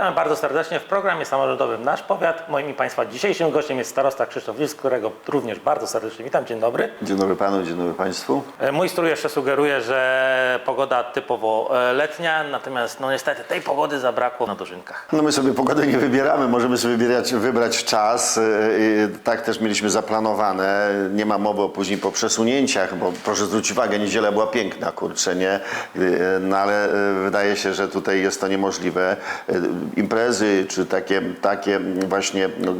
Witamy bardzo serdecznie w programie samorządowym Nasz Powiat. Moim i Państwa dzisiejszym gościem jest starosta Krzysztof Wilsk, którego również bardzo serdecznie witam. Dzień dobry. Dzień dobry panu, dzień dobry państwu. E, Mój strój jeszcze sugeruje, że pogoda typowo e, letnia, natomiast no niestety tej pogody zabrakło na dożynkach. No my sobie pogody nie wybieramy, możemy sobie wybierać, wybrać czas. Yy, Tak też mieliśmy zaplanowane. Nie ma mowy o później po przesunięciach, bo proszę zwrócić uwagę, niedziela była piękna, kurczę, nie? No ale wydaje się, że tutaj jest to niemożliwe. Imprezy czy takie, takie właśnie no,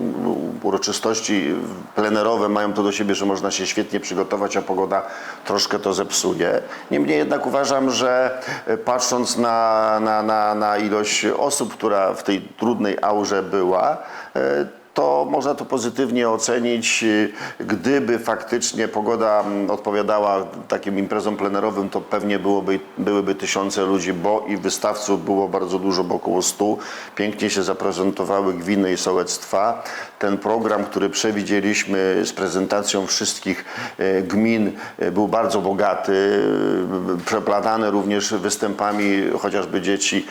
uroczystości plenerowe mają to do siebie, że można się świetnie przygotować, a pogoda troszkę to zepsuje. Niemniej jednak uważam, że e, patrząc na, na, na, na ilość osób, która w tej trudnej aurze była, e, to można to pozytywnie ocenić. E, Gdyby faktycznie pogoda mm, odpowiadała takim imprezom plenerowym, to pewnie byłoby, byłyby tysiące ludzi, bo i wystawców było bardzo dużo, bo około 100. Pięknie się zaprezentowały gwiny i sołectwa. Ten program, który przewidzieliśmy z prezentacją wszystkich e, gmin, e, był bardzo bogaty, przeplatany również występami chociażby dzieci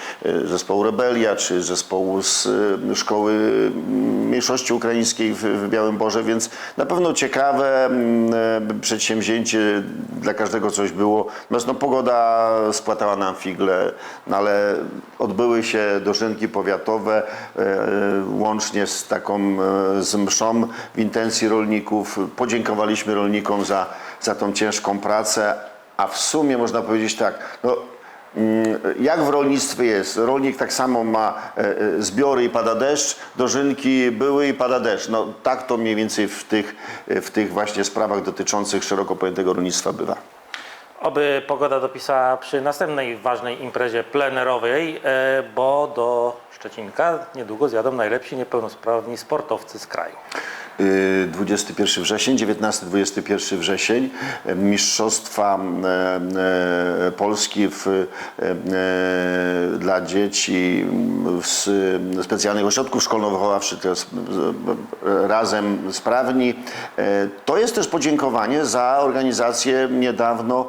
zespołu Rebelia, czy zespołu z Szkoły mm, Mniejszości Ukraińskiej w, w Białym Borze, więc na pewno ciekawe mm, e, przedsięwzięcie, dla każdego coś było. Natomiast no, pogoda spłatała nam figle, no, ale odbyły się dożynki powiatowe e, łącznie z taką e, z mszą w intencji rolników. Podziękowaliśmy rolnikom za, za tą ciężką pracę, a w sumie można powiedzieć tak, no, Jak w rolnictwie jest? Rolnik tak samo ma e, e, zbiory i pada deszcz, dożynki były i pada deszcz. No tak to mniej więcej w tych, e, w tych właśnie sprawach dotyczących szeroko pojętego rolnictwa bywa. Oby pogoda dopisała przy następnej ważnej imprezie plenerowej, bo do Szczecinka niedługo zjadą najlepsi niepełnosprawni sportowcy z kraju. Y, 21 wrzesień, 19-21 wrzesień, e, Mistrzostwa e, e, Polski w, dla dzieci z specjalnych ośrodków szkolno-wychowawczych, e, razem sprawni. To jest też podziękowanie za organizację niedawno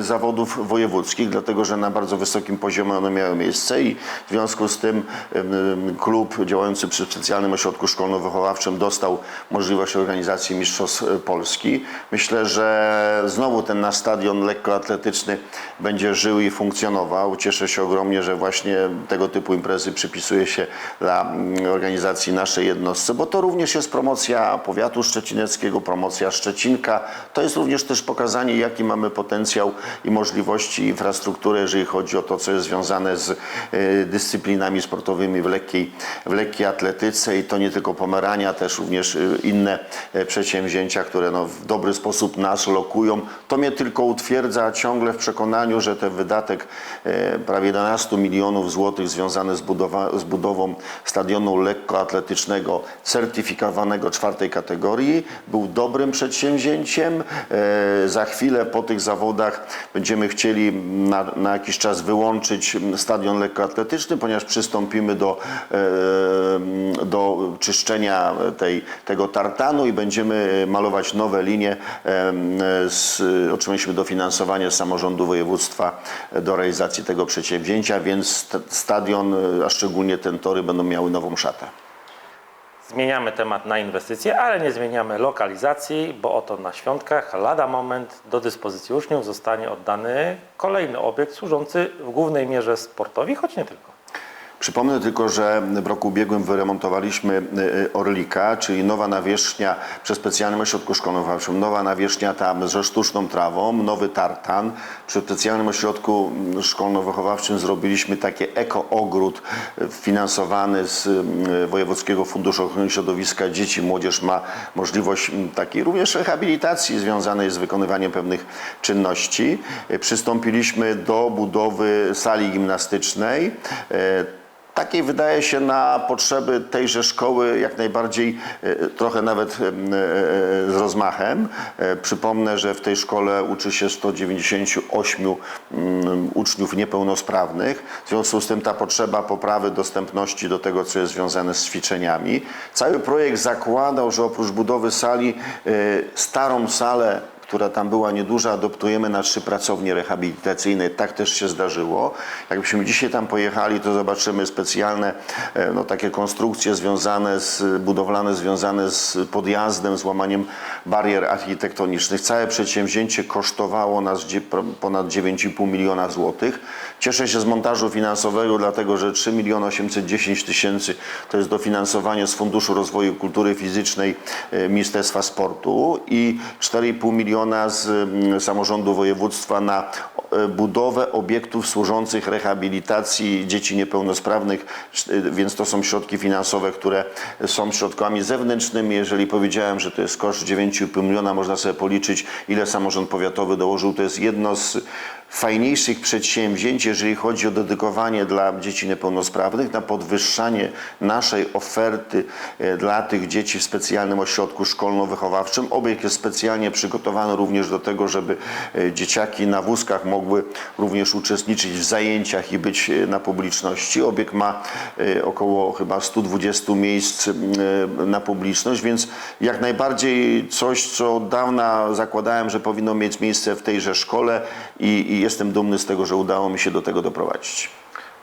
zawodów wojewódzkich, dlatego że na bardzo wysokim poziomie one miały miejsce i w związku z tym klub działający przy specjalnym ośrodku szkolno-wychowawczym dostał możliwość organizacji Mistrzostw Polski. Myślę, że znowu ten nasz stadion lekkoatletyczny będzie żył i funkcjonował. Cieszę się ogromnie, że właśnie tego typu imprezy przypisuje się dla mm, organizacji naszej jednostce, bo to również jest promocja powiatu szczecineckiego, promocja Szczecinka. To jest również też pokazanie, jaki mamy potencjał i możliwości infrastruktury, jeżeli chodzi o to, co jest związane z e, dyscyplinami sportowymi w lekkiej, w lekkiej atletyce i to nie tylko Pomerania, też również e, inne e, przedsięwzięcia, które no, w dobry sposób nas lokują. To mnie tylko utwierdza ciągle w przekonaniu, że ten wydatek e, prawie 11 milionów złotych związany z, budowa, z budową stadionu lekkoatletycznego certyfikowanego czwartej kategorii był dobrym przedsięwzięciem. E, Za chwilę po tych zawodach będziemy chcieli na, na jakiś czas wyłączyć stadion lekkoatletyczny, ponieważ przystąpimy do, do czyszczenia tej, tego tartanu i będziemy malować nowe linie. E, Z, otrzymaliśmy dofinansowanie samorządu województwa do realizacji tego przedsięwzięcia, więc st- stadion, a szczególnie ten tory będą miały nową szatę. Zmieniamy temat na inwestycje, ale nie zmieniamy lokalizacji, bo oto na świątkach lada moment do dyspozycji uczniów zostanie oddany kolejny obiekt służący w głównej mierze sportowi, choć nie tylko. Przypomnę tylko, że w roku ubiegłym wyremontowaliśmy y, Orlika, czyli nowa nawierzchnia przy specjalnym ośrodku szkolno-wychowawczym, nowa nawierzchnia tam ze sztuczną trawą, nowy tartan. Przy specjalnym ośrodku mm, szkolno-wychowawczym zrobiliśmy taki eko-ogród finansowany z y, Wojewódzkiego Funduszu Ochrony Środowiska. Dzieci, młodzież ma możliwość mm, takiej również rehabilitacji związanej z wykonywaniem pewnych czynności. Y, Przystąpiliśmy do budowy sali gimnastycznej. Takiej wydaje się na potrzeby tejże szkoły jak najbardziej, e, trochę nawet e, e, z rozmachem. Przypomnę, że w tej szkole uczy się 198 mm, uczniów niepełnosprawnych. W związku z tym ta potrzeba poprawy dostępności do tego, co jest związane z ćwiczeniami. Cały projekt zakładał, że oprócz budowy sali, starą salę która tam była nieduża, adoptujemy na trzy pracownie rehabilitacyjne. Tak też się zdarzyło. Jakbyśmy dzisiaj tam pojechali, to zobaczymy specjalne e, no, takie konstrukcje związane z, budowlane związane z podjazdem, z łamaniem barier architektonicznych. Całe przedsięwzięcie kosztowało nas ponad 9,5 miliona złotych. Cieszę się z montażu finansowego, dlatego że 3 miliony 810 tysięcy to jest dofinansowanie z Funduszu Rozwoju Kultury Fizycznej e, Ministerstwa Sportu i 4,5 miliona z mm, samorządu województwa na e, budowę obiektów służących rehabilitacji dzieci niepełnosprawnych, Sz- więc to są środki finansowe, które są środkami zewnętrznymi. Jeżeli powiedziałem, że to jest koszt 9,5 miliona, można sobie policzyć, ile samorząd powiatowy dołożył. To jest jedno z fajniejszych przedsięwzięć, jeżeli chodzi o dedykowanie dla dzieci niepełnosprawnych, na podwyższanie naszej oferty e, dla tych dzieci w specjalnym ośrodku szkolno-wychowawczym. Obiekt jest specjalnie przygotowany również do tego, żeby e, dzieciaki na wózkach mogły również uczestniczyć w zajęciach i być e, na publiczności. Obiekt ma około chyba 120 miejsc na publiczność, więc jak najbardziej coś, co od dawna zakładałem, że powinno mieć miejsce w tejże szkole i, i jestem dumny z tego, że udało mi się do tego doprowadzić.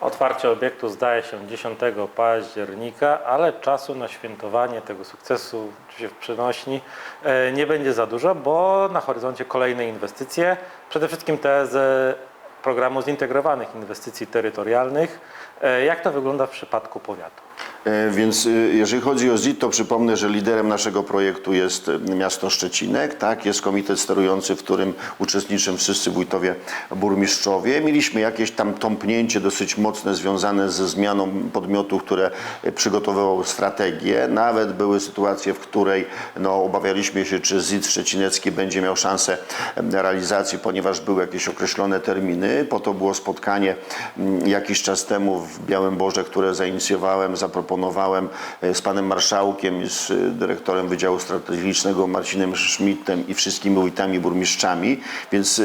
Otwarcie obiektu zdaje się 10 października, ale czasu na świętowanie tego sukcesu, oczywiście w przenośni, e, nie będzie za dużo, bo na horyzoncie kolejne inwestycje, przede wszystkim te z programu zintegrowanych inwestycji terytorialnych. E, Jak to wygląda w przypadku powiatu? E, Więc y, jeżeli chodzi o ZIT, to przypomnę, że liderem naszego projektu jest miasto Szczecinek, tak? Jest komitet sterujący, w którym uczestniczą wszyscy wójtowie, burmistrzowie. Mieliśmy jakieś tam tąpnięcie dosyć mocne związane ze zmianą podmiotów, które przygotowywały strategię. Nawet były sytuacje, w której no, obawialiśmy się, czy ZIT szczecinecki będzie miał szansę realizacji, ponieważ były jakieś określone terminy. Po to było spotkanie mm, jakiś czas temu w Białym Boże, które zainicjowałem, zaproponowałem e, z panem marszałkiem z e, dyrektorem Wydziału Strategicznego Marcinem Schmidtem i wszystkimi wójtami, burmistrzami, więc e,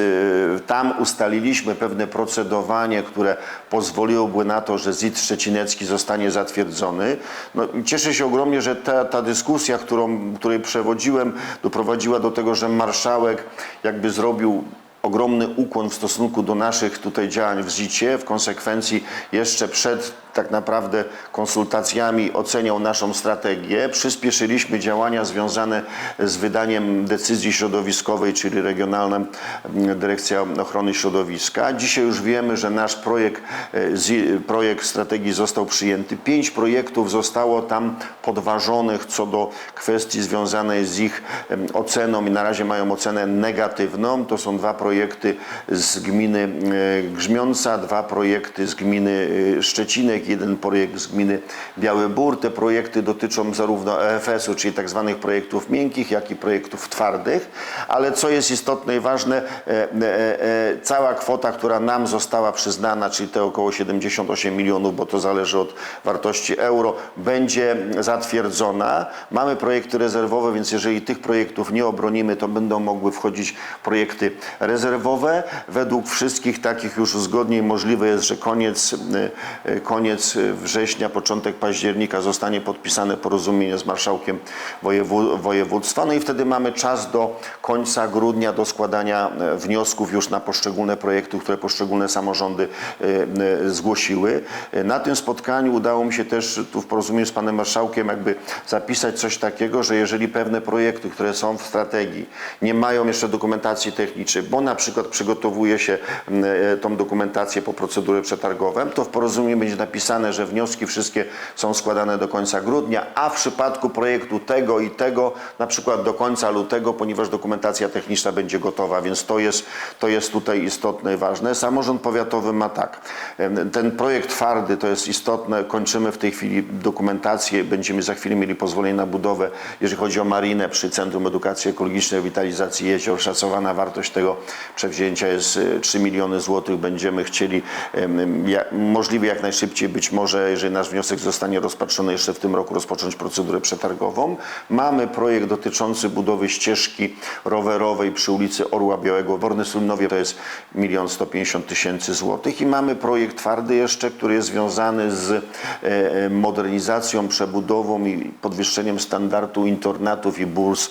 tam ustaliliśmy pewne procedowanie, które pozwoliłoby na to, że ZIT Szczecinecki zostanie zatwierdzony. No, cieszę się ogromnie, że ta, ta dyskusja, którą, której przewodziłem, doprowadziła do tego, że marszałek jakby zrobił ogromny ukłon w stosunku do naszych tutaj działań w ZIT-ie. W konsekwencji jeszcze przed tak naprawdę konsultacjami oceniał naszą strategię. Przyspieszyliśmy działania związane z wydaniem decyzji środowiskowej, czyli Regionalna mm, Dyrekcja Ochrony Środowiska. Dzisiaj już wiemy, że nasz projekt, e, projekt strategii został przyjęty. Pięć projektów zostało tam podważonych co do kwestii związanej z ich oceną i na razie mają ocenę negatywną. To są dwa projekty z gminy e, Grzmiąca, dwa projekty z gminy e, Szczecinek, jeden projekt z gminy Biały Bór. Te projekty dotyczą zarówno EFS-u, czyli tak zwanych projektów miękkich, jak i projektów twardych. Ale co jest istotne i ważne, e, cała kwota, która nam została przyznana, czyli te około 78 milionów, bo to zależy od wartości euro, będzie zatwierdzona. Mamy projekty rezerwowe, więc jeżeli tych projektów nie obronimy, to będą mogły wchodzić projekty rezerwowe. Według wszystkich takich już uzgodnień możliwe jest, że koniec, e, e, koniec września, początek października zostanie podpisane porozumienie z marszałkiem województwa. No i wtedy mamy czas do końca grudnia do składania wniosków już na poszczególne projekty, które poszczególne samorządy zgłosiły. Na tym spotkaniu udało mi się też tu w porozumieniu z panem marszałkiem jakby zapisać coś takiego, że jeżeli pewne projekty, które są w strategii, nie mają jeszcze dokumentacji technicznej, bo na przykład przygotowuje się m, e, tą dokumentację po procedurze przetargową, to w porozumieniu będzie napisane, że wnioski wszystkie są składane do końca grudnia, a w przypadku projektu tego i tego na przykład do końca lutego, ponieważ dokumentacja techniczna będzie gotowa, więc to jest, to jest tutaj istotne i ważne. Samorząd powiatowy ma tak, ten projekt twardy to jest istotne, kończymy w tej chwili dokumentację, będziemy za chwilę mieli pozwolenie na budowę, jeżeli chodzi o marinę przy Centrum Edukacji Ekologicznej, Rewitalizacji Jezior, szacowana wartość tego przewzięcia jest e, 3 miliony złotych. Będziemy chcieli możliwie jak najszybciej, być może, jeżeli nasz wniosek zostanie rozpatrzony jeszcze w tym roku, rozpocząć procedurę przetargową. Mamy projekt dotyczący budowy ścieżki rowerowej przy ulicy Orła Białego w Ornysulnowie, to jest 1 150 tysięcy złotych i mamy projekt twardy jeszcze, który jest związany z e, e, modernizacją, przebudową i podwyższeniem standardu internatów i burs e,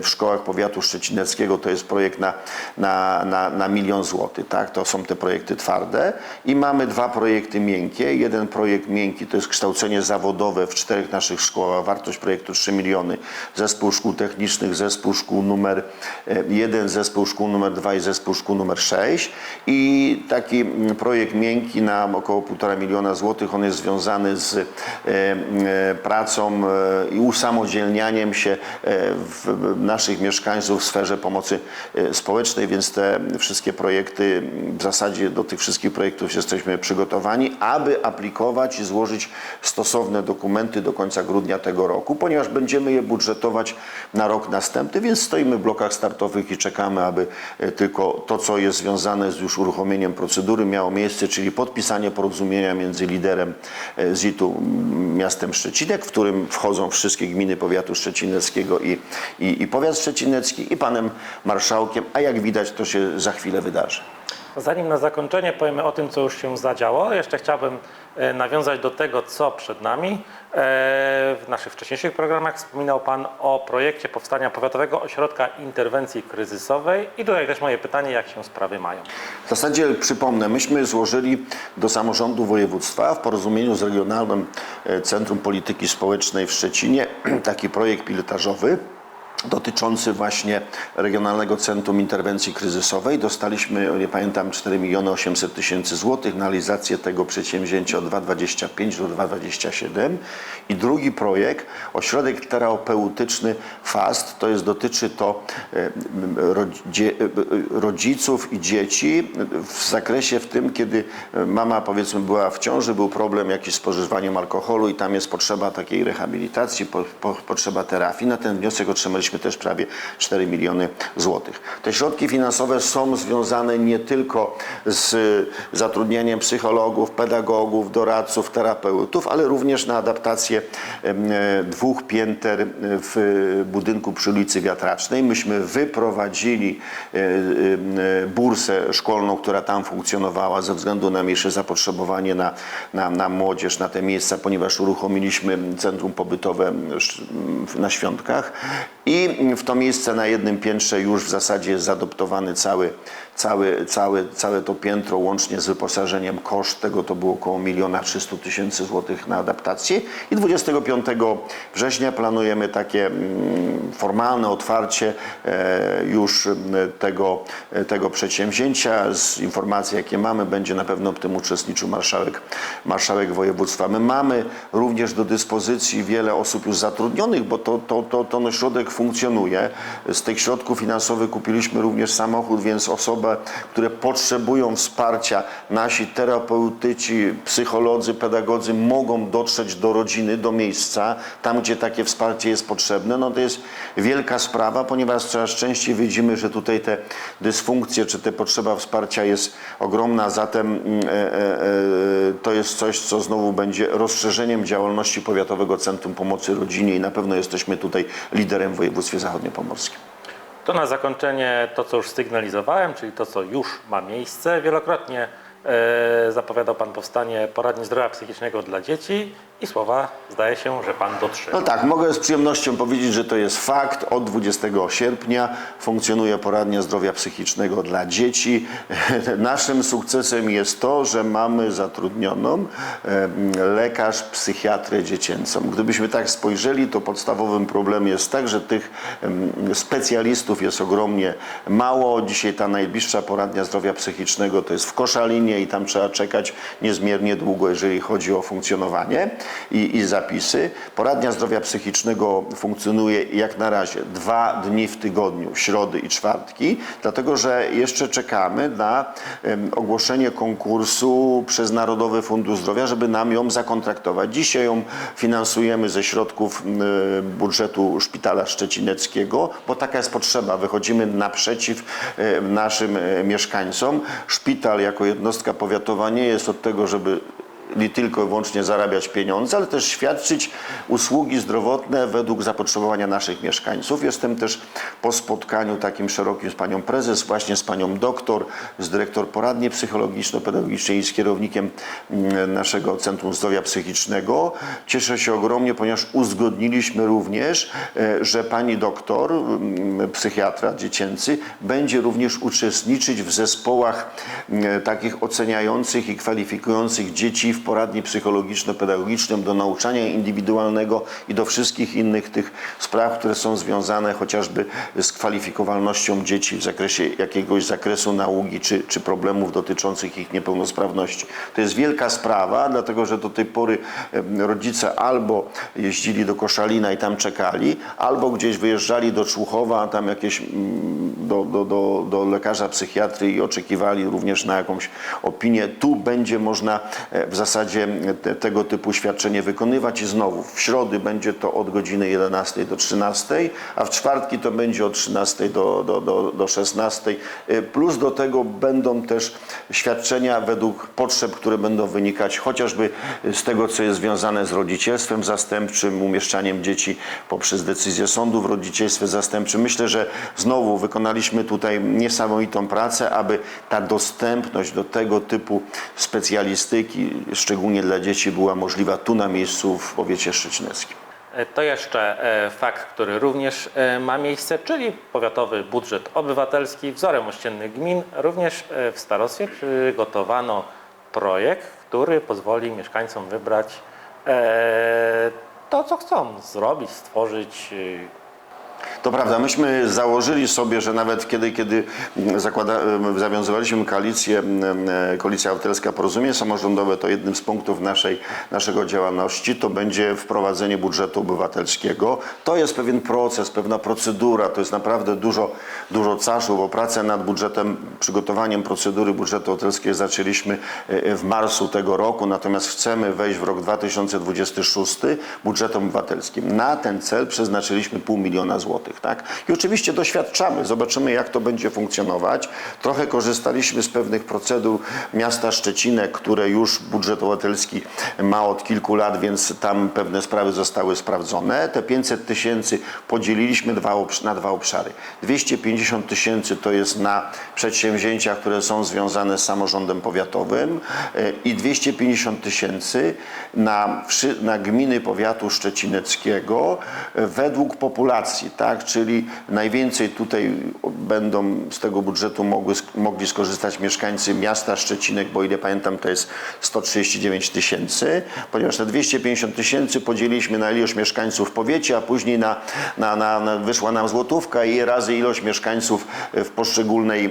w szkołach powiatu szczecineckiego. To jest projekt na, na, na, na milion złotych. Tak? To są te projekty twarde. I mamy dwa projekty miękkie. Jeden projekt miękki to jest kształcenie zawodowe w czterech naszych szkołach. Wartość projektu 3 miliony. Zespół szkół technicznych, zespół szkół numer e, 1, zespół szkół numer 2 i zespół szkół numer 6. I taki mm, projekt miękki na około 1,5 miliona złotych. On jest związany z e, e, pracą e, i usamodzielnianiem się e, w, naszych mieszkańców w sferze pomocy e, społecznej, więc te wszystkie projekty, w zasadzie do tych wszystkich projektów jesteśmy przygotowani, aby aplikować i złożyć stosowne dokumenty do końca grudnia tego roku, ponieważ będziemy je budżetować na rok następny, więc stoimy w blokach startowych i czekamy, aby e, tylko to, co jest związane z już uruchomieniem procedury miało miejsce, czyli podpisanie porozumienia między liderem e, ZIT-u miastem Szczecinek, w którym wchodzą wszystkie gminy powiatu szczecineckiego i, i, i powiat szczecinecki i panem marszałkiem, a jak widać to się za chwilę wydarzy. Zanim na zakończenie powiemy o tym, co już się zadziało, jeszcze chciałbym e, nawiązać do tego, co przed nami. E, W naszych wcześniejszych programach wspominał Pan o projekcie powstania Powiatowego Ośrodka Interwencji Kryzysowej i tutaj też moje pytanie, jak się sprawy mają. W zasadzie przypomnę, myśmy złożyli do samorządu województwa w porozumieniu z Regionalnym e, Centrum Polityki Społecznej w Szczecinie taki projekt pilotażowy dotyczący właśnie Regionalnego Centrum Interwencji Kryzysowej. Dostaliśmy, nie pamiętam, 4 miliony 800 tysięcy złotych na realizację tego przedsięwzięcia od 2,25 do 2,27 i drugi projekt, ośrodek terapeutyczny FAST, to jest dotyczy to e, e, e, rodziców i dzieci w zakresie w tym, kiedy mama powiedzmy była w ciąży, był problem jakiś z spożywaniem alkoholu i tam jest potrzeba takiej rehabilitacji, po, po, potrzeba terapii. Na ten wniosek otrzymaliśmy też prawie 4 miliony złotych. Te środki finansowe są związane nie tylko z zatrudnieniem psychologów, pedagogów, doradców, terapeutów, ale również na adaptację e, dwóch pięter w budynku przy ulicy Wiatracznej. Myśmy wyprowadzili e, e, bursę szkolną, która tam funkcjonowała ze względu na mniejsze zapotrzebowanie na, na, na młodzież, na te miejsca, ponieważ uruchomiliśmy centrum pobytowe na świątkach i w to miejsce na jednym piętrze już w zasadzie jest zaadoptowany cały, cały, cały, całe to piętro łącznie z wyposażeniem. Koszt tego to było około 1 300 tysięcy złotych na adaptację i 25 września planujemy takie mm, formalne otwarcie e, już tego, e, tego przedsięwzięcia. Z informacji jakie mamy będzie na pewno w tym uczestniczył marszałek, marszałek województwa. My mamy również do dyspozycji wiele osób już zatrudnionych, bo to, to, to, ten ośrodek funkcjonuje. Z tych środków finansowych kupiliśmy również samochód, więc osoby, które potrzebują wsparcia, nasi terapeutyci, psycholodzy, pedagodzy mogą dotrzeć do rodziny, do miejsca, tam gdzie takie wsparcie jest potrzebne. No to jest wielka sprawa, ponieważ coraz częściej widzimy, że tutaj te dysfunkcje czy te potrzeba wsparcia jest ogromna, zatem mm, e, e, e, to jest coś, co znowu będzie rozszerzeniem działalności Powiatowego Centrum Pomocy Rodzinie i na pewno jesteśmy tutaj liderem w województwie zachodniopomorskim. To na zakończenie to, co już sygnalizowałem, czyli to, co już ma miejsce. Wielokrotnie e, zapowiadał Pan powstanie poradni zdrowia psychicznego dla dzieci i słowa zdaje się, że Pan dotrzyma. No tak, mogę z przyjemnością powiedzieć, że to jest fakt. Od 20 sierpnia funkcjonuje poradnia zdrowia psychicznego dla dzieci. Naszym sukcesem jest to, że mamy zatrudnioną lekarz psychiatrę dziecięcą. Gdybyśmy tak spojrzeli, to podstawowym problemem jest tak, że tych specjalistów jest ogromnie mało. Dzisiaj ta najbliższa poradnia zdrowia psychicznego to jest w Koszalinie i tam trzeba czekać niezmiernie długo, jeżeli chodzi o funkcjonowanie. I, i zapisy. Poradnia zdrowia psychicznego funkcjonuje jak na razie dwa dni w tygodniu, środy i czwartki, dlatego że jeszcze czekamy na em, ogłoszenie konkursu przez Narodowy Fundusz Zdrowia, żeby nam ją zakontraktować. Dzisiaj ją finansujemy ze środków m, budżetu Szpitala Szczecineckiego, bo taka jest potrzeba. Wychodzimy naprzeciw e, naszym e, mieszkańcom. Szpital jako jednostka powiatowa nie jest od tego, żeby nie tylko i wyłącznie zarabiać pieniądze, ale też świadczyć usługi zdrowotne według zapotrzebowania naszych mieszkańców. Jestem też po spotkaniu takim szerokim z panią prezes, właśnie z panią doktor, z dyrektor poradni psychologiczno-pedagogicznej i z kierownikiem mm, naszego Centrum Zdrowia Psychicznego. Cieszę się ogromnie, ponieważ uzgodniliśmy również, e, że pani doktor, mm, psychiatra dziecięcy, będzie również uczestniczyć w zespołach mm, takich oceniających i kwalifikujących dzieci w poradni psychologiczno-pedagogicznym do nauczania indywidualnego i do wszystkich innych tych spraw, które są związane chociażby z kwalifikowalnością dzieci w zakresie jakiegoś zakresu nauki czy, czy problemów dotyczących ich niepełnosprawności. To jest wielka sprawa, dlatego że do tej pory rodzice albo jeździli do Koszalina i tam czekali, albo gdzieś wyjeżdżali do Człuchowa, tam jakieś mm, do, do, do, do lekarza psychiatry i oczekiwali również na jakąś opinię. Tu będzie można e, w zasadzie te, tego typu świadczenie wykonywać i znowu w środy będzie to od godziny 11 do 13, a w czwartki to będzie od 13 do, do, do, do 16. E, Plus do tego będą też świadczenia według potrzeb, które będą wynikać chociażby z tego, co jest związane z rodzicielstwem zastępczym, umieszczaniem dzieci poprzez decyzję sądu w rodzicielstwie zastępczym. Myślę, że znowu wykonaliśmy tutaj niesamowitą pracę, aby ta dostępność do tego typu specjalistyki, szczególnie dla dzieci, była możliwa tu na miejscu w powiecie szczecineckim. E, To jeszcze e, fakt, który również e, ma miejsce, czyli powiatowy budżet obywatelski wzorem ościennych gmin. Również w starostwie przygotowano projekt, który pozwoli mieszkańcom wybrać to, co chcą zrobić, stworzyć. E, To prawda, myśmy założyli sobie, że nawet kiedy, kiedy zakłada, zawiązywaliśmy koalicję, koalicja obywatelska Porozumienie Samorządowe, to jednym z punktów naszej, naszego działalności to będzie wprowadzenie budżetu obywatelskiego. To jest pewien proces, pewna procedura, to jest naprawdę dużo, dużo czasu, bo pracę nad budżetem, przygotowaniem procedury budżetu obywatelskiego zaczęliśmy e, w marcu tego roku, natomiast chcemy wejść w rok 2026 budżetem obywatelskim. Na ten cel przeznaczyliśmy pół miliona złotych. Tak? I oczywiście doświadczamy, zobaczymy jak to będzie funkcjonować. Trochę korzystaliśmy z pewnych procedur miasta Szczecinek, które już budżet obywatelski ma od kilku lat, więc tam pewne sprawy zostały sprawdzone. Te 500 tysięcy podzieliliśmy dwa, na dwa obszary. 250 tysięcy to jest na przedsięwzięcia, które są związane z samorządem powiatowym e, i 250 tysięcy na, na gminy powiatu szczecineckiego e, według populacji, tak? Czyli najwięcej tutaj będą z tego budżetu mogły, mogli skorzystać mieszkańcy miasta Szczecinek, bo ile pamiętam to jest 139 tysięcy, ponieważ te 250 tysięcy podzieliliśmy na ilość mieszkańców w powiecie, a później na, na, na, na wyszła nam złotówka i razy ilość mieszkańców w poszczególnej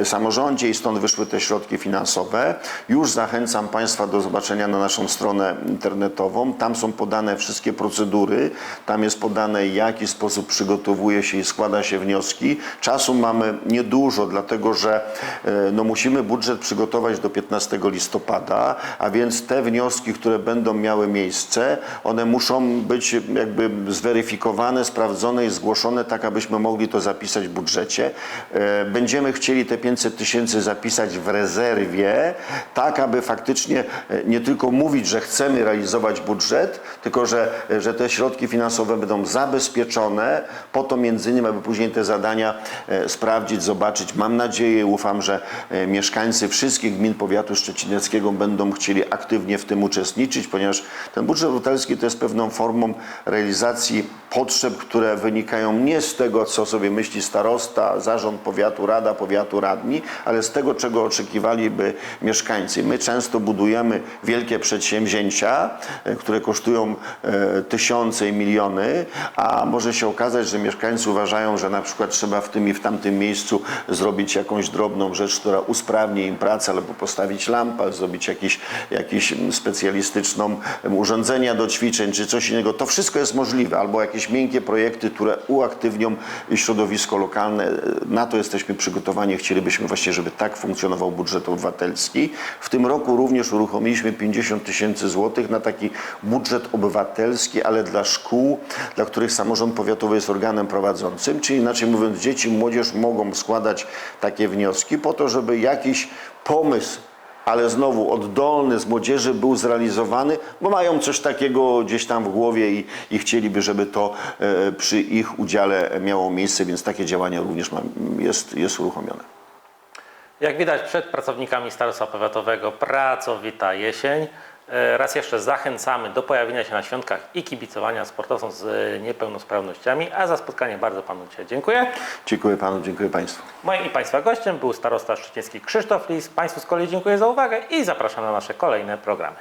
e, samorządzie i stąd wyszły te środki finansowe. Już zachęcam Państwa do zobaczenia na naszą stronę internetową. Tam są podane wszystkie procedury, tam jest podane jaki sposób przygotowuje się i składa się wnioski. Czasu mamy niedużo, dlatego że e, no, musimy budżet przygotować do 15 listopada, a więc te wnioski, które będą miały miejsce, one muszą być jakby zweryfikowane, sprawdzone i zgłoszone, tak abyśmy mogli to zapisać w budżecie. E, Będziemy chcieli te 500 tysięcy zapisać w rezerwie, tak aby faktycznie e, nie tylko mówić, że chcemy realizować budżet, tylko że, że te środki finansowe będą zabezpieczone po to między innymi, aby później te zadania e, sprawdzić, zobaczyć. Mam nadzieję, ufam, że e, mieszkańcy wszystkich gmin powiatu szczecineckiego będą chcieli aktywnie w tym uczestniczyć, ponieważ ten budżet obywatelski to jest pewną formą realizacji potrzeb, które wynikają nie z tego, co sobie myśli starosta, zarząd powiatu, rada powiatu, radni, ale z tego, czego oczekiwaliby mieszkańcy. My często budujemy wielkie przedsięwzięcia, e, które kosztują e, tysiące i miliony, a może się okazać, że mieszkańcy uważają, że na przykład trzeba w tym i w tamtym miejscu zrobić jakąś drobną rzecz, która usprawni im pracę, albo postawić lampę, zrobić jakiś, jakiś mm, specjalistyczną urządzenia do ćwiczeń, czy coś innego. To wszystko jest możliwe, albo jakieś miękkie projekty, które uaktywnią środowisko lokalne. Na to jesteśmy przygotowani. Chcielibyśmy właśnie, żeby tak funkcjonował budżet obywatelski. W tym roku również uruchomiliśmy 50 tysięcy złotych na taki budżet obywatelski, ale dla szkół, dla których samorząd powiatowy jest organem prowadzącym, czyli inaczej mówiąc, dzieci, młodzież mogą składać takie wnioski po to, żeby jakiś pomysł ale znowu oddolny z młodzieży był zrealizowany, bo mają coś takiego gdzieś tam w głowie i, i chcieliby, żeby to e, przy ich udziale miało miejsce, więc takie działania również ma, jest, jest uruchomione. Jak widać przed pracownikami Starostwa Powiatowego pracowita jesień. E, Raz jeszcze zachęcamy do pojawienia się na świątkach i kibicowania sportowcom z e, niepełnosprawnościami, a za spotkanie bardzo Panu dzisiaj dziękuję. Dziękuję Panu, dziękuję Państwu. Moim i Państwa gościem był starosta szczeciński Krzysztof Lis. Państwu z kolei dziękuję za uwagę i zapraszam na nasze kolejne programy.